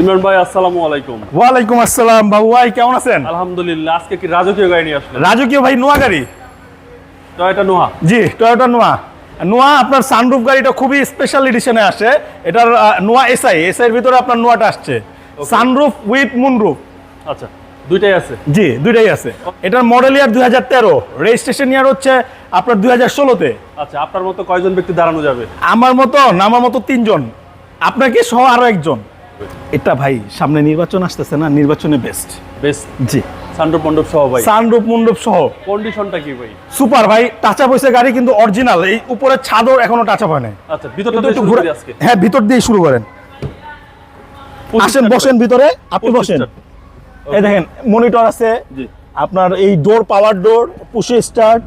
ইমরান ভাই আসসালামু আলাইকুম। ওয়ালাইকুম আসসালাম। বাবু ভাই কেমন আছেন? আলহামদুলিল্লাহ আজকে কি রাজকীয় গাড়ি নিয়ে আসলেন? রাজকীয় ভাই নোয়া গাড়ি? টয়োটা নোহা জি টয়োটা নোয়া নোয়া আপনার সানরুফ গাড়িটা খুবই স্পেশাল এডিশনে আসে। এটার নোয়া এসআই এসআই এর ভিতরে আপনার নোয়াটা আসছে। সানরুফ উইথ মুনরুফ আচ্ছা দুইটাই আছে? জি দুইটাই আছে। এটার মডেল ইয়ার দুই হাজার তেরো। রেজিস্ট্রেশন ইয়ার হচ্ছে আপনার দুই হাজার ষোলোতে। আচ্ছা আপনার মতো কয়জন ব্যক্তি দাঁড়ানো যাবে? আমার মতন আমার মতো তিনজন। আপনাকে সহ আরও একজন। এটা ভাই সামনে নির্বাচন আসতেছে না নির্বাচনে বেস্ট বেশ জি। সান্ডো মণ্ডপ সহ ভাই। সানরুফ মন্ডপ সহ। কন্ডিশনটা কি ভাই? সুপার ভাই টাচা পয়সা গাড়ি কিন্তু অরিজিনাল এই উপরে ছাদও এখনও টাচা হয় নাই। আচ্ছা ভিতরটা একটু ঘুরে আজকে। হ্যাঁ ভিতর দিয়ে শুরু করেন। আসেন বসেন ভিতরে আপনি বসেন। এই দেখেন মনিটর আছে। আপনার এই ডোর পাওয়ার ডোর পুশে স্টার্ট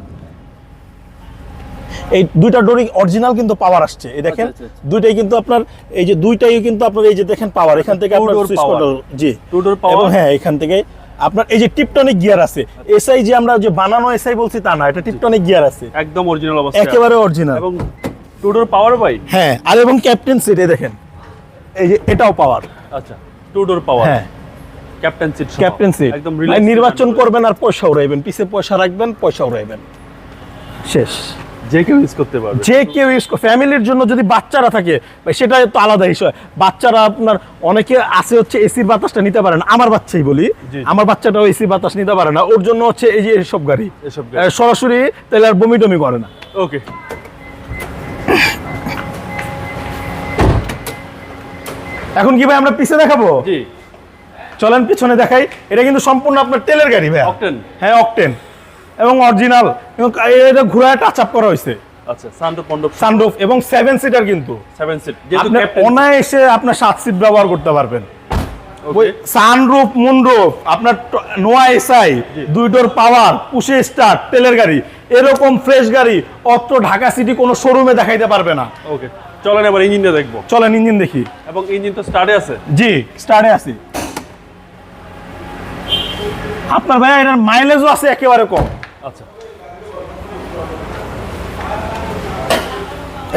এই দুইটা ডোরই অরিজিনাল কিন্তু পাওয়ার আসছে। এই দেখেন আচ্ছা, আচ্ছা, দুইটাই কিন্তু আপনার এই যে দুইটাই কিন্তু আপনার এই যে দেখেন পাওয়ার এখান থেকে আপনার সুইচ. কন্ট্রোল জি। Door power? এবং হ্যাঁ এখান থেকে আপনার এই যে টিপটনিক গিয়ার আছে এসআই যে আমরা যে বানানো এসআই বলছি তা না এটা টিপটনিক গিয়ার আছে। একদম অরিজিনাল অবস্থা। একেবারে অরিজিনাল এবং টু ডোর পাওয়ার ভাই? হ্যাঁ আর এবং ক্যাপ্টেন সিট এই দেখেন। এই যে এটাও পাওয়ার আচ্ছা টু ডোর পাওয়ার হ্যাঁ। ক্যাপ্টেন সিট ক্যাপ্টেন সিট একদম নির্বাচন করবেন আর পয়সা উড়াইবেন পিছে পয়সা রাখবেন পয়সা উড়াইবেন। শেষ। যে কেউ ইউজ করতে পারবে। যে কেউ ইউজ ফ্যামিলির জন্য যদি বাচ্চারা থাকে সেটা তো আলাদা বিষয়। বাচ্চারা আপনার অনেকে আছে হচ্ছে এসির বাতাসটা নিতে পারে না। আমার বাচ্চাই বলি। আমার বাচ্চাটাও এসির বাতাস নিতে পারে না। ওর জন্য হচ্ছে এই যে এসব গাড়ি এসব সরাসরি তাহলে আর বমি টমি করে না। ওকে এখন কি ভাই আমরা পিছে দেখাবো? জি। চলেন পিছনে দেখাই। এটা কিন্তু সম্পূর্ণ আপনার তেলের গাড়ি ভাই অকটেন হ্যাঁ অকটেন এবং অরিজিনাল এবং এটা ঘোড়ায় টাচ আপ করা হয়েছে। আচ্ছা সানরুফ এবং সেভেন সিটার কিন্তু। সেভেন সিট যেহেতু আপনি ক্যাপ্টেন অনায়াসে আপনার সাত সিট ব্যবহার করতে পারবেন। ওকে সানরুফ মুনরুফ আপনার নোয়া এসআই দুই ডোর পাওয়ার পুশে স্টার্ট তেলের গাড়ি এরকম ফ্রেশ গাড়ি অত ঢাকা সিটি কোনো শোরুমে দেখাইতে পারবে না। ওকে চলেন এবার ইঞ্জিনটা দেখব। চলেন ইঞ্জিন দেখি। এবং ইঞ্জিন তো স্টার্টে আছে। জি স্টার্টে আছি। আপনার ভাই এটার মাইলেজও আছে একেবারে কম।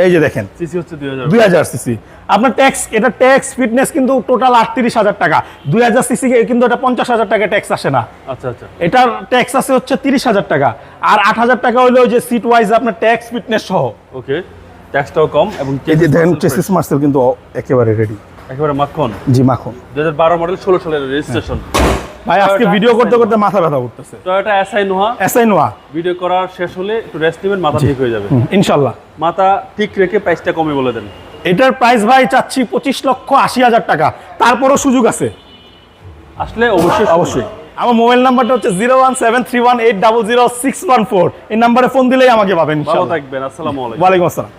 এই যে দেখেন। সিসি হচ্ছে দুই হাজার। সিসি। আপনার ট্যাক্স এটা ট্যাক্স ফিটনেস কিন্তু টোটাল আটত্রিশ হাজার টাকা। দুই হাজার সিসি কিন্তু এটা পঞ্চাশ হাজার টাকা ট্যাক্স আসে না। আচ্ছা আচ্ছা। এটার ট্যাক্স আছে হচ্ছে তিরিশ হাজার টাকা। আর আট হাজার টাকা ওই যে সিট ওয়াইজ আপনার ট্যাক্স ফিটনেস সহ। ওকে ট্যাক্সটাও কম এবং দেখেন চেসিস মার্সেল কিন্তু একেবারে রেডি একেবারে মাখন। জি মাখন। দু হাজার বারো মডেল ষোলো সালের রেজিস্ট্রেশন ভাই আজকে ভিডিও করতে করতে মাথা ব্যথা করতেছে। Toyota SI Noah SI Noah video করার শেষ হলে একটু রেস্ট নেবেন মাথা ঠিক হয়ে যাবে। ইনশাল্লাহ। মাথা ঠিক রেখে প্রাইসটা কমে বলে দেন। এটার প্রাইস ভাই চাচ্ছি পঁচিশ লক্ষ আশি হাজার টাকা। তারপরও সুযোগ আছে। আসলে অবশ্যই অবশ্যই। আমার মোবাইল নাম্বারটা হচ্ছে zero one seven three one eight double zero six one four. এই নাম্বারে ফোন দিলেই আমাকে পাবেন ভালো থাকবেন আসসালামু আলাইকুম। ওয়ালাইকুম আসসালাম।